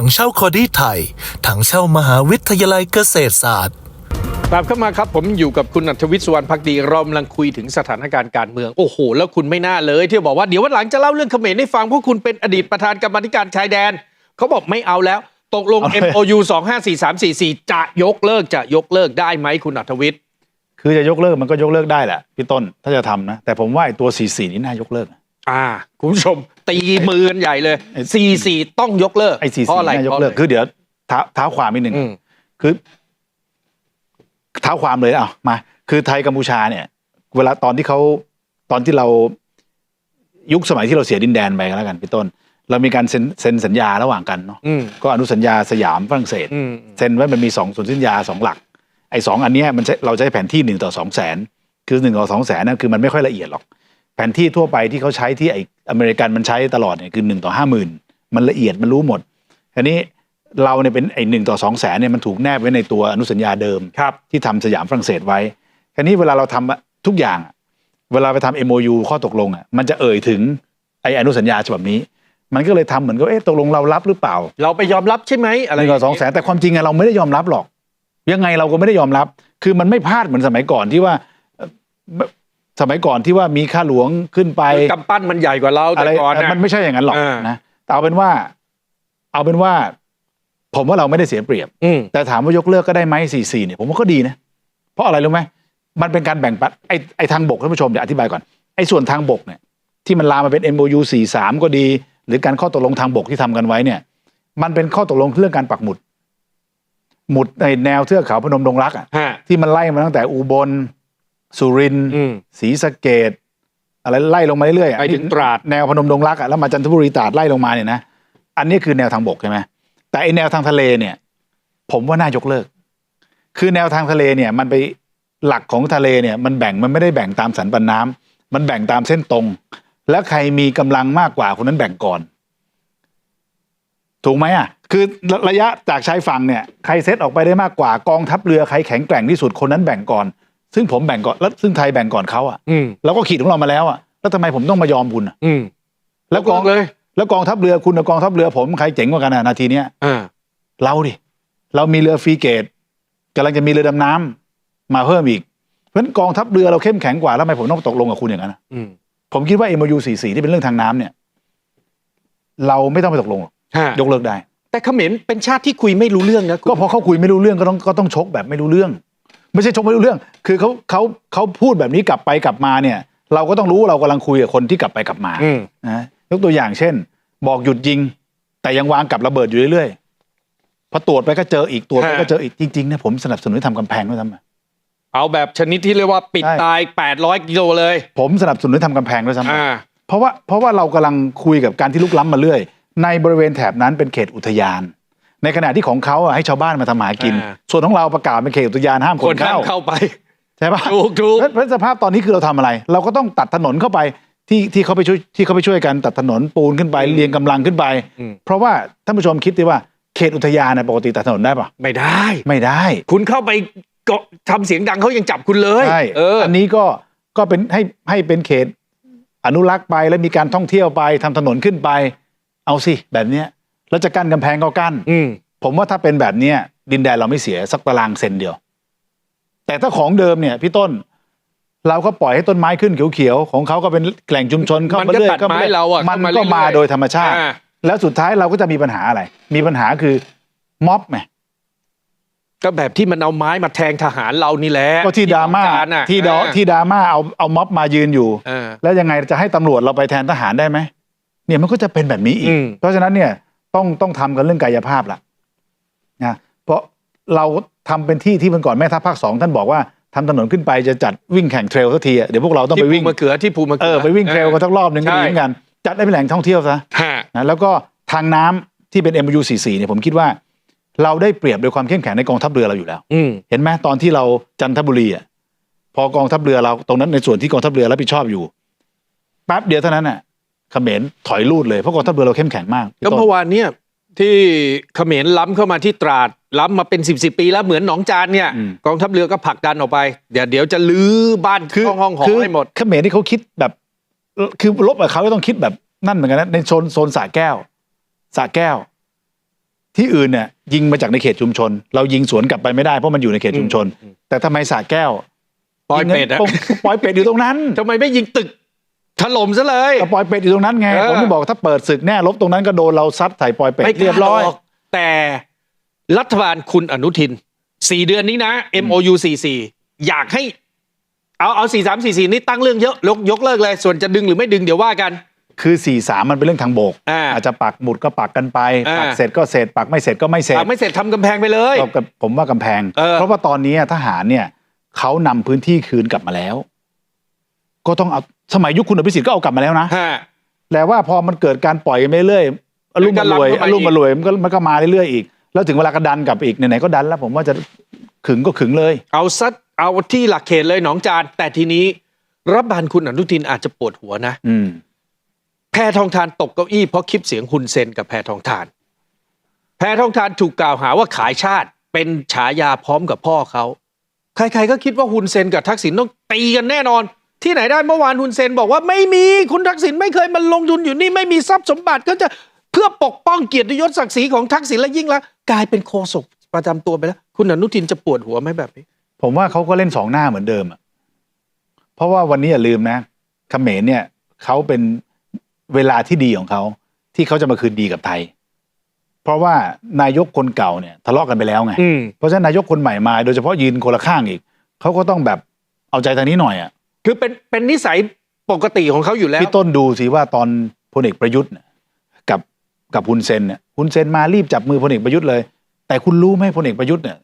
ถังเช่าคอดี้ไทย ถังเช่ามหาวิทยาลัยเกษตรศาสตร์กลับเข้ามาครับ ผมอยู่กับคุณอัธวิทย์สุวรรณพักดีเรากำลังคุยถึงสถานการณ์การเมือง โอ้โห แล้วคุณไม่น่าเลยที่บอกว่าเดี๋ยววันหลังจะเล่าเรื่องเขมรให้ฟังเพราะคุณเป็นอดีตประธานกรรมาธิการชายแดนเขาบอกไม่เอาแล้ว ตกลง MOU 254344 จะยกเลิกจะยกเลิกได้ไหมคุณอัธวิทย์คือจะยกเลิกมันก็ยกเลิกได้แหละพี่ต้นถ้าจะทำนะแต่ผมว่าไอ้ตัว 44 นี่น่ายกเลิกนะ อ่าคุณผู้ชม ตีมือกันใหญ่เลยไอ้44ต้องยกเลิกไอ้เพราะอะไร44น่ายกพราะะเลิไรกคือเดี๋ยวเท้าเท้าความนิดหนึ่งอืมคือ เท้าความเลยอะมา คือไทยกัมพูชาเนี่ย เวลาตอนที่เขาตอนที่เรายุคสมัยที่เราเสียดินแดนไปกันแล้วกันพี่ต้น เรามีการเซ็นเซ็นสัญญาระหว่างกันเนาะอืมก็อนุสัญญาสยามฝรั่งเศสอืมเซ็นไว้มันมีสองส่วนสัญญาสองหลัก ไอ้สองอันเนี้ยมันใช้เราใช้แผนที่หนึ่งต่อสองแสนคือหนึ่งต่อสองแสนนั่นคือมันไม่ค่อยละเอียดหรอก แผนที่ทั่วไปที่เขาใช้ที่ไอ้อเมริกันมันใช้ตลอดเนี่ยคือหนึ่งต่อห้าหมื่นมันละเอียดมันรู้หมดทีนี้เราเนี่ยเป็นไอ้หนึ่งต่อสองแสนเนี่ยมันถูกแนบไว้ในตัวอนุสัญญาเดิมครับที่ทำสยามฝรั่งเศสไว้ทีนี้เวลาเราทำทุกอย่างอะเวลาไปทำ MOU ข้อตกลงอะมันจะเอ่ยถึงไอ้อนุสัญญาฉบับนี้ มันก็เลยทำเหมือนกับเอ๊ะตกลงเรารับหรือเปล่า เราไปยอมรับใช่ไหมอะไรหนึ่งต่อสองแสนแต่ความจริงอะเราไม่ได้ยอมรับหรอก ยังไงเราก็ไม่ได้ยอมรับ คือมันไม่พลาดเหมือนสมัยก่อนที่ว่าเอ่อ สมัยก่อนที่ว่ามีค่าหลวงขึ้นไปกำปั้นมันใหญ่กว่าเราอะแต่ไรก่อนนะมันไม่ใช่อย่างนั้นหรอกอ่านนะแต่เอาเป็นว่า เอาเป็นว่า ผมว่าเราไม่ได้เสียเปรียบอืมแต่ถามว่ายกเลิกก็ได้ไหมสี่สี่เนี่ย ผมว่าก็ดีนะ เพราะอะไรรู้ไหมมันเป็นการแบ่งปันไอ้ไอ้ทางบกท่านผู้ชมเดี๋ยวอธิบายก่อนไอ้ส่วนทางบกเนี่ย ที่มันลามมาเป็น MOU 43 ก็ดี หรือการข้อตกลงทางบกที่ทำกันไว้เนี่ย มันเป็นข้อตกลงเรื่องการปักหมุด หมุดในแนวเทือกเขาพนมดงรักอะฮะที่มันไล่มาตั้งแต่อุบล สุรินทร์อืมศรีสะเกดอะไรไล่ลงมาเรื่อยๆอะไปถึงตราดแนวพนมดงรักอะแล้วมาจันทบุรีตราดไล่ลงมาเนี่ยนะอันนี้คือแนวทางบกใช่ไหมแต่ไอแนวทางทะเลเนี่ย ผมว่าน่ายกเลิก คือแนวทางทะเลเนี่ย มันไปหลักของทะเลเนี่ย มันแบ่งมันไม่ได้แบ่งตามสันปันน้ำมันแบ่งตามเส้นตรง แล้วใครมีกำลังมากกว่าคนนั้นแบ่งก่อน ถูกไหมอะ คือระระยะจากชายฝั่งเนี่ย ใครเซตออกไปได้มากกว่ากองทัพเรือใครแข็งแกร่งที่สุดคนนั้นแบ่งก่อน ซึ่งผมแบ่งก่อนแล้วซึ่งไทยแบ่งก่อนเขาอะอืมเราก็ขีดของเรามาแล้วอะแล้วทำไมผมต้องมายอมคุณอะอืมแล้วกองเลย แล้วกองทัพเรือคุณกับกองทัพเรือผมใครเจ๋งกว่ากันอะนาทีเนี้ยอ่าเราดิเรามีเรือฟรีเกตกำลังจะมีเรือดำน้ำมาเพิ่มอีก เพราะฉะนั้นกองทัพเรือเราเข้มแข็งกว่าแล้วทำไมผมต้องตกลงกับคุณอย่างนั้นอะอืมผมคิดว่า MOU 44ที่เป็นเรื่องทางน้ำเนี่ย เราไม่ต้องไปตกลงหรอกฮะยกเลิกได้ แต่เขมรเป็นชาติที่คุยไม่รู้เรื่องนะก็เพราะเขาคุยไม่รู้เรื่องก็ต้องก็ต้องชกแบบไม่รู้เรื่อง ไม่ใช่ชกไม่รู้เรื่อง คือเขาเขาเขาพูดแบบนี้กลับไปกลับมาเนี่ย เราก็ต้องรู้ว่าเรากำลังคุยกับคนที่กลับไปกลับมาอืม นะยกตัวอย่างเช่น บอกหยุดยิง แต่ยังวางกับระเบิดอยู่เรื่อยๆพอตรวจไปก็เจออีกตรวจไปก็เจออีกจริงๆเนี่ยผมสนับสนุนให้ทำกำแพงด้วยซ้ำเอาแบบชนิดที่เรียกว่าปิดใช่ ตาย 800 กิโลเลย ผมสนับสนุนให้ทำกำแพงด้วยซ้ำอ่า เพราะว่าเพราะว่าเรากำลังคุยกับการที่ลุกล้ำมาเรื่อย ในบริเวณแถบนั้นเป็นเขตอุทยาน ในขณะที่ของเขาอะให้ชาวบ้านมาทำหากิน อ่า ส่วนของเราประกาศเป็นเขตอุทยานห้ามคคนนข้าเข้ามเข้าไป ใช่ปะถูกถูกเพราะเพราะสภาพตอนนี้คือเราทำอะไร เราก็ต้องตัดถนนเข้าไปที่ที่เขาไปช่วยที่เขาไปช่วยกันตัดถนนปูนขึ้นไปอืมเรียงกำลังขึ้นไป อืมเพราะว่าท่านผู้ชมคิดดิว่าเขตอุทยานนะปกติตัดถนนได้ปะไม่ได้ ไม่ได้ คุณเข้าไปก็ทำเสียงดังเขายังจับคุณเลยใช่เอออันนี้ก็ก็เป็นให้ให้เป็นเขตอนุรักษ์ไปแล้วมีการท่องเที่ยวไปทำถนนขึ้นไป เอาสิแบบเนี้ย แล้วจะกั้นกำแพงก็กั้นอืมผมว่าถ้าเป็นแบบเนี้ยดินแดนเราไม่เสียสักตารางเซนเดียว แต่ถ้าของเดิมเนี่ย พี่ต้น เราก็ปล่อยให้ต้นไม้ขึ้นเขียวๆของเขาก็เป็นแหล่งชุมชนเข้ามันมาก็เรื่อยตัดเข้าไม้มาเรื่อยเราอะมันเข้ามาก็มาเรื่อยๆโดยธรรมชาติอ่าแล้วสุดท้ายเราก็จะมีปัญหาอะไร มีปัญหาคือม็อบไงก็แบบที่มันเอาไม้มาแทงทหารเรานี่แหละก็ที่ดราม่าต้องกอะที่ดออ่าที่ดราม่าเอาเอาม็อบมายืนอยู่อ่าแล้วยังไงจะให้ตำรวจเราไปแทนทหารได้ไหมเนี่ยมันก็จะเป็นแบบนี้อีกอืมเพราะฉะนั้นเนี่ย ต้องต้องทำกันเรื่องกายภาพละนะเพราะเราทำเป็นที่ที่มันก่อนแม่ทัพภาคสองท่านบอกว่าทำถนนขึ้นไปจะจัดวิ่งแข่งเทรลสักทีอะเดี๋ยวพวกเราต้องที่ไปภูวิ่งมะเขือที่ภูมะเอเขือไปวิ่งเทรลกันสักรอบหนึ่งก็ดีใช่เหมือนกันจัดได้เป็นแหล่งท่องเที่ยวซะฮะนะแล้วก็ทางน้ำที่เป็น MU 44เนี่ยผมคิดว่า เราได้เปรียบโดยความเข้มแข็งในกองทัพเรือเราอยู่แล้วอืมเห็นไหมตอนที่เราจันทบุรีอะพอกองทัพเรือเราตรงนั้นในส่วนที่กองทัพเรือรับผิดชอบอยู่แป๊บเดียวเท่านั้นน่ะ เขมรถอยลูดเลยเพราะกองทัพเรือเราเข้มแข็งมากพี่ก็ต้นเมื่อวานเนี่ยที่เขมรล้ำเข้ามาที่ตราดล้ำมาเป็นสิบสิบปีแล้วเหมือนหนองจานเนี่ยอืมกองทัพเรือก็ผลักดันออกไป เดี๋ยวเดี๋ยวจะลื้อบ้านห้องห้องหอคือให้หมดเขมรที่เขาคิดแบบ คือลบกับเขาก็ต้องคิดแบบนั่นเหมือนกันนะในโซนโซนสระแก้วสระแก้วทที่อื่นเนี่ยยิงมาจากในเขตชุมชน เรายิงสวนกลับไปไม่ได้เพราะมันอยู่ในเขตชุมชนอืมแต่ทำไมสาแก้วปอยเป็ดอะยิงกันปอยเป็ดอยู่ตรงนั้นทำไมไม่ยิงตึก ถล่มซะเลยก็ปอยเป็ดอยู่ตรงนั้นไง เออ ผมที่บอกถ้าเปิดศึกแน่ลบตรงนั้นก็โดนเราซัดใส่ปอยเป็ดไม่กล้าเรียบร้อยหกแต่รัฐบาลคุณอนุทินสี่เดือนนี้นะ MOU 44 อยากให้ เอาเอาสี่สามสี่สี่นี่ตั้งเรื่องเยอะยกยกเลิกเลย ส่วนจะดึงหรือไม่ดึงเดี๋ยวว่ากัน คือ4ี่สามมันเป็นเรื่องทางบกอ่าอาจจะปักหมุดก็ปักกันไปอ่า ปักเสร็จก็เสร็จปักไม่เสร็จก็ไม่เสร็จอะไม่เสร็จทำกำแพงไปเลย ก็กับผมว่ากำแพง เออ เพราะว่าตอนนี้ทหารเนี่ยเขานำพื้นที่คืนกลับมาแล้ว ก็ต้องเอา สมัยยุคคุณอภิสิทธิ์ก็เอากลับมาแล้วนะฮะ แต่ว่าพอมันเกิดการปล่อยกันไปเรื่อยอารมณ์มารวยมันก็รับเข้ามาอารมณ์มารวยมันก็มันก็มาเรื่อยๆอีก แล้วถึงเวลาก็ดันกลับอีกไหนๆก็ดันแล้ว ผมว่าจะขึงก็ขึงเลย เอาซัดเอาที่หลักเขตเลยหนองจานแต่ทีนี้ รัฐบาลคุณอนุทินอาจจะปวดหัวนะอืมแพทองทานตกเก้าอี้เพราะคลิปเสียงคุณเซนกับแพทองทาน แพทองทานถูกกล่าวหาว่าขายชาติเป็นฉายาพร้อมกับพ่อเขา ใครๆก็คิดว่าฮุนเซนกับทักษิณต้องตีกันแน่นอน ที่ไหนได้เมื่อวานฮุนเซนบอกว่าไม่มีคุณทักษิณไม่เคยมันลงทุนอยู่นี่ไม่มีทรัพย์สมบัติก็จะเพื่อปกป้องเกียรติยศศักดิ์ศรีของทักษิณและยิ่งละกลายเป็นโคศกประจำตัวไปแล้ว คุณอนุทินจะปวดหัวไหมแบบนี้ ผมว่าเขาก็เล่นสองหน้าเหมือนเดิมอะเพราะว่าวันนี้อย่าลืมนะเขมรเนี่ยเขาเป็นเวลาที่ดีของเขาที่เขาจะมาคืนดีกับไทย เพราะว่านายกคนเก่าเนี่ยทะเลาะกันไปแล้วไงอืมเพราะฉะนั้นนายกคนใหม่มา โดยเฉพาะยืนคนละข้างอีกเขาก็ต้องแบบเอาใจทางนี้หน่อยอะ คือเป็นเป็นนิสัยปกติของเขาอยู่แล้ว พี่ต้นดูสิว่าตอนพลเอกประยุทธ์เนี่ยกับกับฮุนเซนเนี่ยฮุนเซนมารีบจับมือพลเอกประยุทธ์เลย แต่คุณรู้ไหมพลเอกประยุทธ์เนี่ย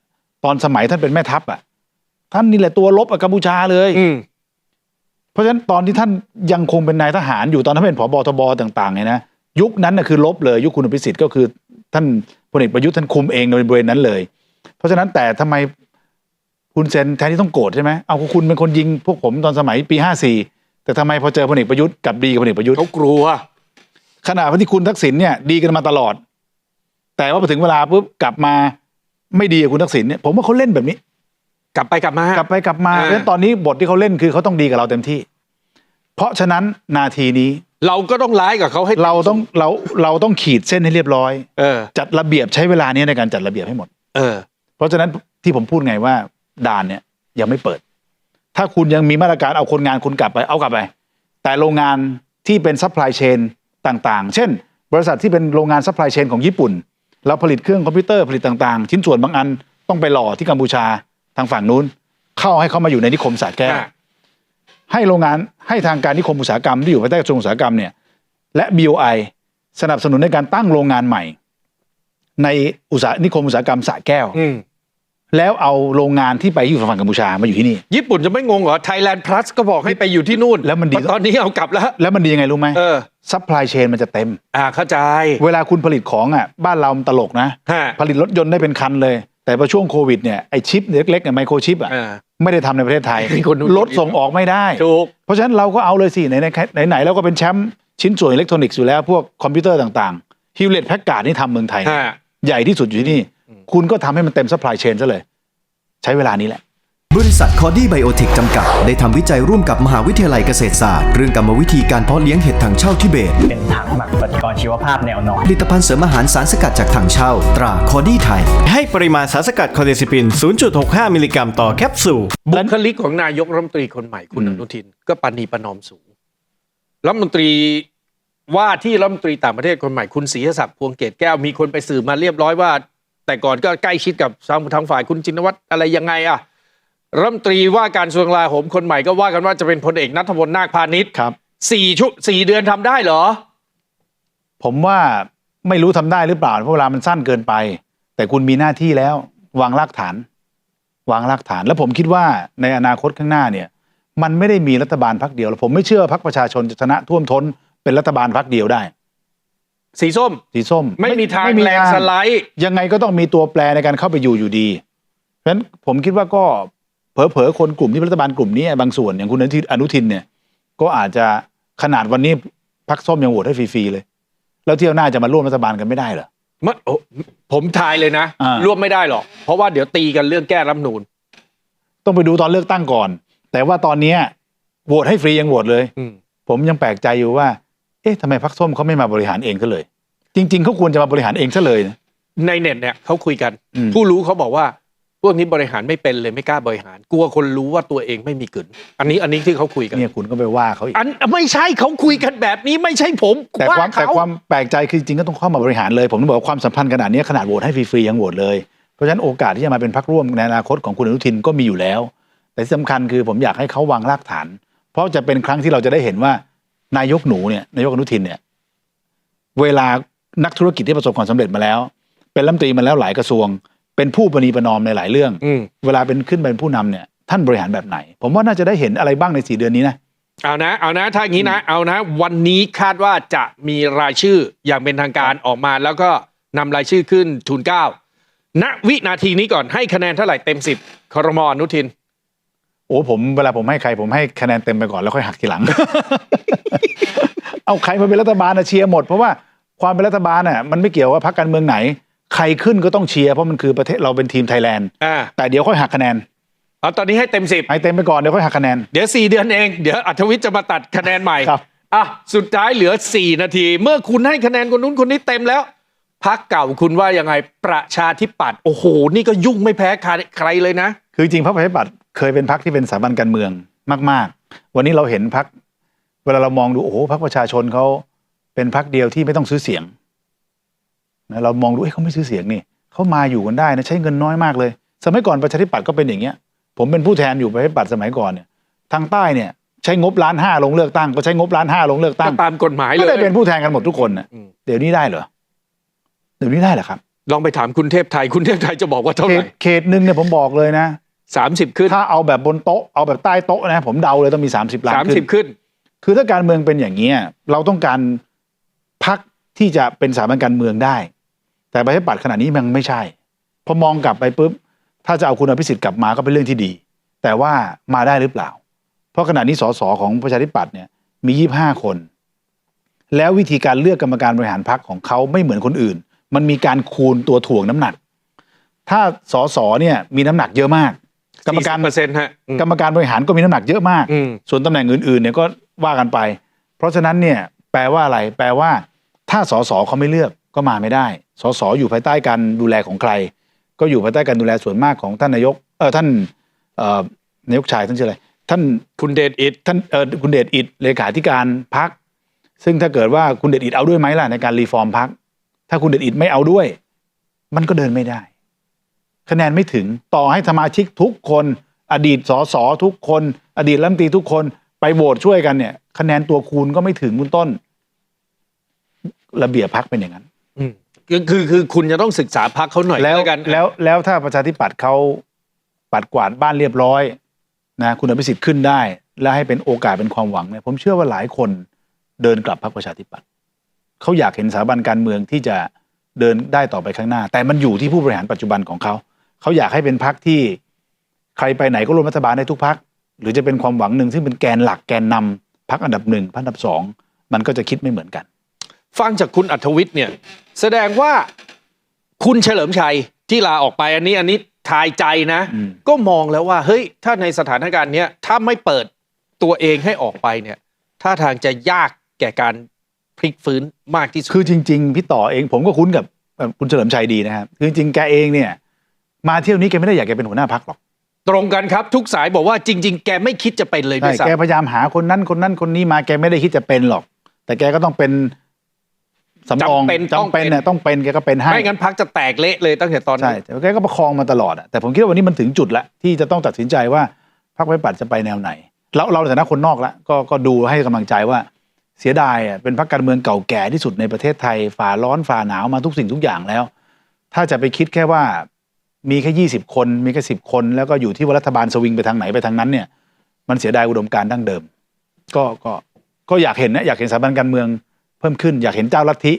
ตอนสมัยท่านเป็นแม่ทัพอะ ท่านนี่แหละตัวลบกับกัมพูชาเลย อืมเพราะฉะนั้นตอนที่ท่านยังคงเป็นนายทหารอยู่ตอนท่านเป็นผบทบต่างๆเนี่ยนะยุคนั้นน่ะคือลบเลย ยุคคุณอภิสิทธิ์ก็คือ ท่านพลเอกประยุทธ์ท่านคุมเองในบริเวณนั้นเลย เพราะฉะนั้นแต่ทำไม คุณเซนแทนที่ต้องโกรธใช่ไหมเอาคุณเป็นคนยิงพวกผมตอนสมัยปีห้าสี่แต่ทำไมพอเจอพลเอกประยุทธ์กลับดีกับพลเอกประยุทธ์เขากลัวขณะที่คุณทักษิณเนี่ยดีกันมาตลอด แต่ว่าพอถึงเวลาปุ๊บกลับมาไม่ดีกับคุณทักษิณเนี่ยผมว่าเขาเล่นแบบนี้ กลับไปกลับมากลับไปกลับมาอ่าเพราะฉะนั้นตอนนี้บทที่เขาเล่นคือเขาต้องดีกับเราเต็มที่ เพราะฉะนั้นนาทีนี้ เราก็ต้องร้ายกับเขาให้เราต้องเราเราต้องขีดเส้นให้เรียบร้อย เออ จัดระเบียบใช้เวลานี้ในการจัดระเบียบให้หมด เออ เพราะฉะนั้นที่ผมพูดไงว่า ด่านเนี่ยยังไม่เปิด ถ้าคุณยังมีมาตรการเอาคนงานคุณกลับไปเอากลับไป แต่โรงงานที่เป็นซัพพลายเชนต่างๆ เช่น บริษัทที่เป็นโรงงานซัพพลายเชนของญี่ปุ่น เราผลิตเครื่องคอมพิวเตอร์ผลิตต่างๆ ชิ้นส่วนบางอันต้องไปหล่อที่กัมพูชาทางฝั่งนู้น เข้าให้เขามาอยู่ในนิคมสาแก้วอะให้โรงงานให้ทางการนิคมอุตสาหกรรมที่อยู่ภายใต้กระทรวงอุตสาหกรรมเนี่ยและ BOI สนับสนุนในการตั้งโรงงานใหม่ ในอุตสาหนิคมอุตสาหกรรมสระแก้วอืม แล้วเอาโรงงานที่ไปอยู่ฝั่งกัมพูชามาอยู่ที่นี่ ญี่ปุ่นจะไม่งงเหรอ Thailand Plus ก็บอกให้ไปอยู่ที่นู่นแล้วมันดีเพราะตอนนี้เอากลับแล้ว แล้วมันดียังไงรู้ไหมเออ ซัพพลายเชนมันจะเต็ม อ่าเข้าใจ เวลาคุณผลิตของอะบ้านเรามันตลกนะ ฮะผลิตรถยนต์ได้เป็นคันเลย แต่พอช่วงโควิดเนี่ยไอชิปเล็กๆเนี่ยไมโครชิปอะอ่า ไม่ได้ทำในประเทศไทยมีคนนู้นรถส่งออกไม่ได้ ถูก เพราะฉะนั้นเราก็เอาเลยสิไหนไหนไหนๆเราก็เป็นแชมป์ชิ้นส่วนอิเล็กทรอนิกส์อยู่แล้วพวกคอมพิวเตอร์ต่างๆฮิวเลตแพ็กการ์ดนี่ทำเมืองไทย ฮะ ใหญ่ที่สุดอยู่ที่นี่อืมคุณก็ทำให้มันเต็มซัพพลายเชนซะเลย ใช้เวลานี้แหละ บริษัทคอดี้ไบโอเทคจำกัด ได้ทำวิจัยร่วมกับมหาวิทยาลัยเกษตรศาสตร์ เรื่องกรรมวิธีการเพาะเลี้ยงเห็ดถังเช่าทิเบต เป็นถังหมักปฏิกรณ์ชีวภาพแนวนอน ผลิตภัณฑ์เสริมอาหารสารสกัดจากถังเช่า ตราคอดี้ไทย ให้ปริมาณสารสกัดคอเดซิปิน 0.65 มิลลิกรัมต่อแคปซูล บุคลิกของนายกรัฐมนตรีคนใหม่คุณอือมนุทิน ก็ปณีประนอมสูงรัฐมนตรีว่าที่รัฐมนตรีต่างประเทศคนใหม่คุณศรีศักดิ์พวงเกตแก้วมีคนไปสืบมาเรียบร้อยว่า แต่ก่อนก็ใกล้ชิดกับทางทางฝ่ายคุณจินวัตรอะไรยังไงอะรัฐมนตรีว่าการกระทรวงกลาโหมคนใหม่ก็ว่ากันว่าจะเป็นพลเอกนัทพลนาคพาณิชย์ครับสี่ชุสี่เดือนทำได้เหรอ ผมว่าไม่รู้ทำได้หรือเปล่าเพราะเวลามันสั้นเกินไป แต่คุณมีหน้าที่แล้ว วางรากฐาน วางรากฐาน แล้วผมคิดว่าในอนาคตข้างหน้าเนี่ย มันไม่ได้มีรัฐบาลพักเดียวแล้วผมไม่เชื่อพักประชาชนจะชนะท่วมท้นเป็นรัฐบาลพักเดียวได้ สีส้ม สีส้มไม่มีทางไม่มีแลนด์สไลด์ ยังไงก็ต้องมีตัวแปรในการเข้าไปอยู่อยู่ดี เพราะฉะนั้นผมคิดว่าก็เผลอๆคนกลุ่มที่เป็นรัฐบาลกลุ่มนี้บางส่วนอย่างคุณอนุทินอนุทินเนี่ย ก็อาจจะขนาดวันนี้พักส้มยังโหวตให้ฟรีๆเลย แล้วเที่ยวหน้าจะมาร่วมรัฐบาลกันไม่ได้เหรอมันโอ้ผมทายเลยนะอ่าร่วมไม่ได้หรอก เพราะว่าเดี๋ยวตีกันเรื่องแก้รัฐธรรมนูนต้องไปดูตอนเลือกตั้งก่อน แต่ว่าตอนเนี้ยโหวตให้ฟรียังโหวตเลยอืมผมยังแปลกใจอยู่ว่า เอ๊ะทำไมพักส้มเขาไม่มาบริหารเองซะเลย จริง ๆเขาควรจะมาบริหารเองซะเลยนะ ในเน็ตเนี่ยเขาคุยกัน อืม ผู้รู้เขาบอกว่าพวกนี้บริหารไม่เป็นเลยไม่กล้าบริหาร กลัวคนรู้ว่าตัวเองไม่มีกึนอันนี้อันนี้ที่เขาคุยกัน เนี่ยคุณก็ไปว่าเขาอีกอันไม่ใช่เขาคุยกันแบบนี้ไม่ใช่ผมแต่ความแต่เขาความแปลกใจคือจริงๆก็ต้องเข้ามาบริหารเลย ผมต้องบอกว่าความสัมพันธ์ขนาดนี้ขนาดโหวตให้ฟรีๆยังโหวตเลยเพราะฉะนั้นโอกาสที่จะมาเป็นพรรคร่วมในอนาคตของคุณอนุทินก็มีอยู่แล้ว แต่ที่สำคัญคือผมอยากให้เขาวางรากฐาน เพราะจะเป็นครั้งที่เราจะได้เห็นว่า นายกหนูเนี่ยนายกอนุทินเนี่ยเวลานักธุรกิจที่ประสบความสำเร็จมาแล้ว เป็นรัฐมนตรีมาแล้วหลายกระทรวง เป็นผู้ประนีประนอมในหลายเรื่องอืมเวลาเป็นขึ้นเป็นผู้นำเนี่ย ท่านบริหารแบบไหน ผมว่าน่าจะได้เห็นอะไรบ้างในสี่เดือนนี้นะเอานะ เอานะถ้าอย่างนี้นะ เอานะ วันนี้คาดว่าจะมีรายชื่ออย่างเป็นทางการออกมา แล้วก็นำรายชื่อขึ้นทุนเกล้าณวินาทีนี้ก่อนให้คะแนนเท่าไหร่เต็มสิบครมอนุทิน โอ้ผมเวลาผมให้ใครผมให้คะแนนเต็มไปก่อนแล้วค่อยหักทีหลัง เอาใครมาเป็นรัฐบาลนะเชียร์หมดเพราะว่าความเป็นรัฐบาลน่ะมันไม่เกี่ยวว่าพรรคการเมืองไหน ใครขึ้นก็ต้องเชียร์เพราะมันคือประเทศเราเป็นทีมไทยแลนด์อ่าแต่เดี๋ยวค่อยหักคะแนนเอาตอนนี้ให้เต็มสิบให้เต็มไปก่อนเดี๋ยวค่อยหักคะแนน เดี๋ยวสี่เดือนเอง เดี๋ยวอัธวิทย์จะมาตัดคะแนนใหม่ครับ อะสุดท้ายเหลือสี่นาที เมื่อคุณให้คะแนนคนนู้นคนนี้เต็มแล้วพักเก่าคุณว่ายังไงประชาธิปัตย์โอ้โห นี่ก็ยุ่งไม่แพ้ใครใครเลยนะ คือจริงๆพรรคประชาธิปัตย์เคยเป็นพรรคที่เป็นสถาบันการเมืองมาก ๆ วันนี้เราเห็นพรรค เวลาเรามองดูโอ้โหพรรคประชาชนเขาเป็นพรรคเดียวที่ไม่ต้องซื้อเสียงนะเรามองดูเอ้ยเขาไม่ซื้อเสียงนี่เขามาอยู่กันได้นะใช้เงินน้อยมากเลย สมัยก่อนประชาธิปัตย์ก็เป็นอย่างเงี้ย ผมเป็นผู้แทนอยู่ประชาธิปัตย์สมัยก่อนเนี่ยทางใต้เนี่ยใช้งบล้านห้าลงเลือกตั้งก็ใช้งบล้านห้าลงเลือกตั้ก็งตามกฎหมายเลก็ยได้เป็นผู้แทนกันหมดทุกคนน่ะอืมเดี๋ยวนี้ได้เหรอเดี๋ยวนี้ได้เหรอครับ ลองไปถามคุณเทพไทยคุณเทพไทยจะบอกว่าเท่าเขไหตร่เขตหนึ่งเนี่ยผมบอกเลยนะสามสิบขึ้นถ้าเอาแบบบนโต๊ะเอาแบบใต้โต๊ะนะผมเดาเลยต้องมี30ล้านสามขึ้สิบนขึ้น คือถ้าการเมืองเป็นอย่างนี้ยเราต้องการพักที่จะเป็นสถาบันการเมืองได้ แต่ประชาธิปัตย์ขณะนี้มันไม่ใช่ พอมองกลับไปปุ๊บ ถ้าจะเอาคุณอภิสิทธิ์กลับมาก็เป็นเรื่องที่ดี แต่ว่ามาได้หรือเปล่า เพราะขณะนี้สสของประชาธิปัตย์เนี่ยมี 25 คน แล้ววิธีการเลือกกรรมการบริหารพักของเขาไม่เหมือนคนอื่น มันมีการคูณตัวถ่วงน้ำหนัก ถ้าสสเนี่ยมีน้ำหนักเยอะมาก กรรมการเปอร์เซ็นต์ฮะอืมกรรมการบริหารก็มีน้ำหนักเยอะมากอืมส่วนตำแหน่งอื่นๆเนี่ยก็ ว่ากันไป เพราะฉะนั้นเนี่ยแปลว่าอะไร แปลว่า ถ้าสสเขาไม่เลือกก็มาไม่ได้ สสอยู่ภายใต้การดูแลของใคร ก็อยู่ภายใต้การดูแลส่วนมากของท่านนายก เออท่านเอ่อนายกชายท่านชื่ออะไรท่านคุณเดชอิทท่านเออคุณเดชอิดเลขาธิการพัก ซึ่งถ้าเกิดว่าคุณเดชอิดเอาด้วยไหมล่ะในการรีฟอร์มพัก ถ้าคุณเดชอิดไม่เอาด้วย มันก็เดินไม่ได้ คะแนนไม่ถึงต่อให้สมาชิกทุกคน อดีตสสทุกคน อดีตรัฐมนตรีทุกคน ไปโหวตช่วยกันเนี่ย คะแนนตัวคูณก็ไม่ถึงคุณต้น ระเบียบพักเป็นอย่างนั้นอืมคือคือคือคุณจะต้องศึกษาพักเขาหน่อยแล้วกัน แล้วแล้วถ้าประชาธิปัตย์เขาปัดกวาดบ้านเรียบร้อย นะ คุณอภิสิทธิ์ขึ้นได้ แล้วให้เป็นโอกาสเป็นความหวังเนี่ยผมเชื่อว่าหลายคนเดินกลับพรรคประชาธิปัตย์เขาอยากเห็นสถาบันการเมืองที่จะเดินได้ต่อไปข้างหน้า แต่มันอยู่ที่ผู้บริหารปัจจุบันของเขา เขาอยากให้เป็นพรรคที่ใครไปไหนก็ร่วมรัฐบาลได้ทุกพรรค หรือจะเป็นความหวังหนึ่งซึ่งเป็นแกนหลักแกนนำพรรคอันดับหนึ่งพรรคอันดับสองมันก็จะคิดไม่เหมือนกัน ฟังจากคุณอัธวิทย์เนี่ยแสดงว่าคุณเฉลิมชัยที่ลาออกไปอันนี้อันนี้ทายใจนะอืมก็มองแล้วว่า เฮ้ย ถ้าในสถานการณ์เนี้ยถ้าไม่เปิดตัวเองให้ออกไปเนี่ยท่าทางจะยากแก่การพลิกฟื้นมากที่สุดคือจริง ๆ พี่ต่อเองผมก็คุ้นกับเอ่อคุณเฉลิมชัยดีนะครับคือจริงๆแกเองเนี่ย มาเที่ยวนี้แกไม่ได้อยากแกเป็นหัวหน้าพักหรอก ตรงกันครับ ทุกสายบอกว่าจริง ๆ แกไม่คิดจะเป็นเลยด้ใช่วยซ้แกพยายามหาคนนั้นคนนั้นคนนี้มาแกไม่ได้คิดจะเป็นหรอก แต่แกก็ต้องเป็นสำรองจำเป็นต้องจำเป็นเป็นน่ะต้องเป็นแกก็เป็นำให้ไม่งั้นพักจะแตกเละเลยตั้งแต่ตอนใช่นี้แต่แกก็ประคองมาตลอดอะแต่ผมคิดว่าวันนี้มันถึงจุดแล้วที่จะต้องตัดสินใจว่าพรรคประชาธิปัตย์จะไปแนวไหน เราเราในฐานะคนนอกละก็ก็ดูให้กำลังใจว่าเสียดายอะเป็นพรรคการเมืองเก่าแก่ที่สุดในประเทศไทยฝ่าร้อนฝ่าหนาวมาทุกสิ่งทุกอย่างแล้ว ถ้าจะไปคิดแค่ว่า มีแค่ยี่สิบคน มีแค่สิบคน แล้วก็อยู่ที่ว่ารัฐบาลสวิงไปทางไหนไปทางนั้นเนี่ยมันเสียดายอุดมการณ์ดั้งเดิม ก็ก็ก็อยากเห็นนะอยากเห็นสถาบันการเมืองเพิ่มขึ้น อยากเห็นเจ้าลัทธิ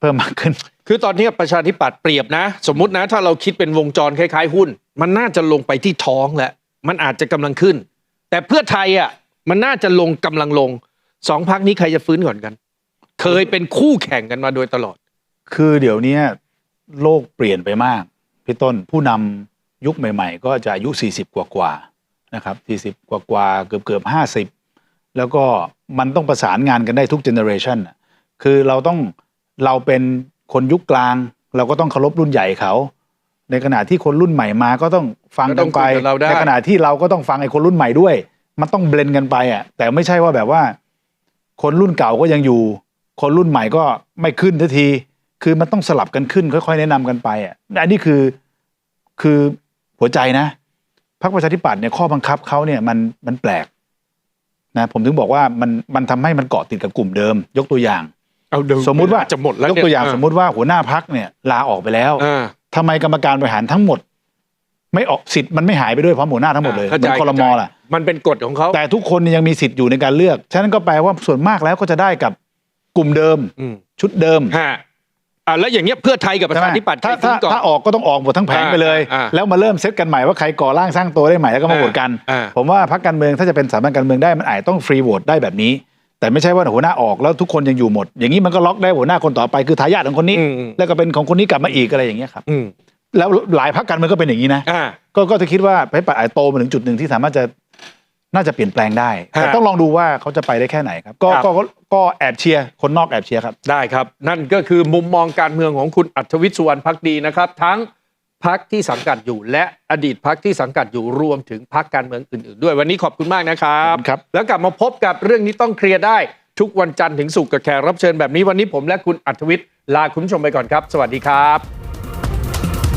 เพิ่มมากขึ้น คือตอนนี้ประชาธิปัตย์เปรียบนะ สมมุตินะถ้าเราคิดเป็นวงจรคล้ายๆ หุ้น มันน่าจะลงไปที่ท้องแหละมันอาจจะกำลังขึ้น แต่เพื่อไทยอะมันน่าจะลงกำลังลงสองพักนี้ใครจะฟื้นก่อนกัน เคยเป็นคู่แข่งกันมาโดยตลอด คือเดี๋ยวนี้โลกเปลี่ยนไปมาก พี่ต้นผู้นำยุคใหม่ ๆ ก็จะอายุ 40 กว่ากว่าๆนะครับ 40 กว่ากว่าๆเกือบเกือบ50แล้วก็มันต้องประสานงานกันได้ทุกเจเนอเรชันคือเราต้องเราเป็นคนยุคกลาง เราก็ต้องเคารพรุ่นใหญ่เขา ในขณะที่คนรุ่นใหม่มาก็ต้องฟังก็ต้กัอนงไปคุยกับเราได้ในขณะที่เราก็ต้องฟังไอ้คนรุ่นใหม่ด้วย มันต้องเบลนกันไปอะแต่ไม่ใช่ว่าแบบว่า คนรุ่นเก่าก็ยังอยู่ คนรุ่นใหม่ก็ไม่ขึ้นทันที คือมันต้องสลับกันขึ้น ค่อย ๆ แนะนำกันไปอะอันนี้คือคือหัวใจนะพรรคประชาธิปัตย์เนี่ยข้อบังคับเขาเนี่ยมันมันแปลกนะผมถึงบอกว่ามันมันทำให้มันเกาะติดกับกลุ่มเดิม ยกตัวอย่างเอาเดิสมมุติว่าจะหมดแล้วยกตัวอย่างเนี่สมมุติว่าหัวหน้าพักเนี่ยลาออกไปแล้วอ่าทำไมกรรมการบริหารทั้งหมด ไม่ออกสิทธิ์มันไม่หายไปด้วยพร้อมหัวหน้าทั้งหมดเลยเหเข้ามืใจอนคอรมอล่ะมันเป็นกฎของเขาแต่ทุกคนเนี่ยยังมีสิทธิ์อยู่ในการเลือก ฉะนั้นก็แปลว่าส่วนมากแล้วก็จะได้กับกลุ่มเดิมอืมชุดเดิมฮะ อ่าแล้วอย่างเงี้ยเพื่อไทยกับประใช่ไหมชาธิปัตย์ถ้าใครถ้าทิ้งก่อนถ้าออกก็ต้องออกหมดทั้งแผงไปเลยอ่าอ่าแล้วมาเริ่มเซตกันใหม่ว่าใครก่อร่างสร้างตัวได้ใหม่แล้วก็มาโหวตกันอ่าผมว่าพรรคการเมืองถ้าจะเป็นสถาบันการเมืองได้มันอาจต้องฟรีโหวตได้แบบนี้ แต่ไม่ใช่ว่าหัวหน้าออกแล้วทุกคนยังอยู่หมด อย่างนี้มันก็ล็อกได้หัวหน้าคนต่อไปคือทายาทของคนนี้อืมอืมแล้วก็เป็นของคนนี้กลับมาอีกอะไรอย่างเงี้ยครับอืมแล้วหลายพรรคการเมืองก็เป็นอย่างนี้นะอ่าก็ก็จะคิดว่าไปปัดอาจโตมาถึงจุดหนึ่งที่สามารถจะน่าจะเปลี่ยนแปลงได้ แต่ฮะต้องลองดูว่าเขาจะไปได้แค่ไหนครับ ก็ครับก็ ก็ก็แอบเชียร์คนนอกแอบเชียร์ครับ ได้ครับ นั่นก็คือมุมมองการเมืองของคุณอัธวิทย์สุวรรณพักดีนะครับ ทั้งพักที่สังกัดอยู่ และอดีตพักที่สังกัดอยู่รวมถึงพักการเมืองอื่นๆ ด้วยวันนี้ขอบคุณมากนะครับขอบคุณครับ แล้วกลับมาพบกับเรื่องนี้ต้องเคลียร์ได้ทุกวันจันทร์ถึงศุกร์กับแขกรับเชิญแบบนี้วันนี้ผมและคุณอัธวิทย์ลาคุณผู้ชมไปก่อนครับ สวัสดีครับ